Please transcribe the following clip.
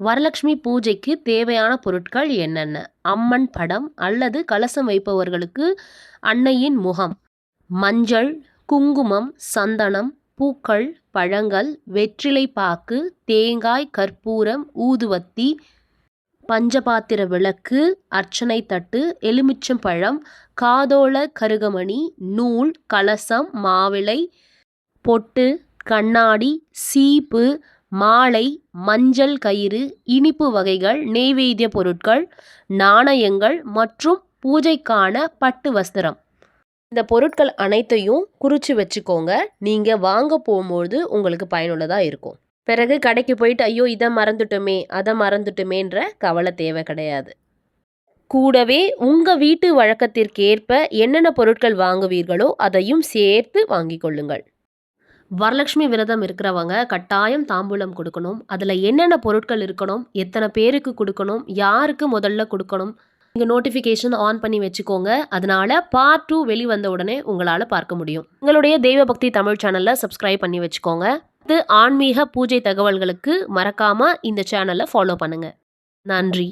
வரலட்சுமி பூஜைக்கு தேவையான பொருட்கள் என்னென்ன? அம்மன் படம் அல்லது கலசம் வைப்பவர்களுக்கு அன்னையின் முகம். மஞ்சள் குங்குமம் சந்தனம் பூக்கள் பழங்கள் வெற்றிலை பாக்கு தேங்காய் கற்பூரம் ஊதுவத்தி பஞ்சபாத்திர விளக்கு அர்ச்சனை தட்டு எலுமிச்சம் பழம் காதோள கருகமணி நூல் கலசம் மாவிளை பொட்டு கண்ணாடி சீப்பு மாலை மஞ்சள் கயிறு இனிப்பு வகைகள் நெய்வேத்திய பொருட்கள் நாணயங்கள் மற்றும் பூஜைக்கான பட்டு வஸ்திரம். இந்த பொருட்கள் அனைத்தையும் குறித்து வச்சுக்கோங்க. நீங்கள் வாங்க போகும்போது உங்களுக்கு பயனுள்ளதாக இருக்கும். பிறகு கடைக்கு போயிட்டு ஐயோ இதை மறந்துட்டோமே அதை மறந்துட்டோமேன்ற கவலை தேவை கிடையாது. கூடவே உங்கள் வீட்டு வழக்கத்திற்கேற்ப என்னென்ன பொருட்கள் வாங்குவீர்களோ அதையும் சேர்த்து வாங்கிக் கொள்ளுங்கள். வரலட்சுமி விரதம் இருக்கிறவங்க கட்டாயம் தாம்பூலம் கொடுக்கணும். அதில் என்னென்ன பொருட்கள் இருக்கணும் எத்தனை பேருக்கு கொடுக்கணும் யாருக்கு முதல்ல கொடுக்கணும் நீங்கள் நோட்டிஃபிகேஷன் ஆன் பண்ணி வச்சுக்கோங்க. அதனால பார்ட் டூ வெளிவந்த உடனே உங்களால் பார்க்க முடியும். உங்களுடைய தெய்வபக்தி தமிழ் சேனலில் சப்ஸ்கிரைப் பண்ணி வச்சுக்கோங்க. இது ஆன்மீக பூஜை தகவல்களுக்கு மறக்காமல் இந்த சேனலை ஃபாலோ பண்ணுங்கள் நன்றி.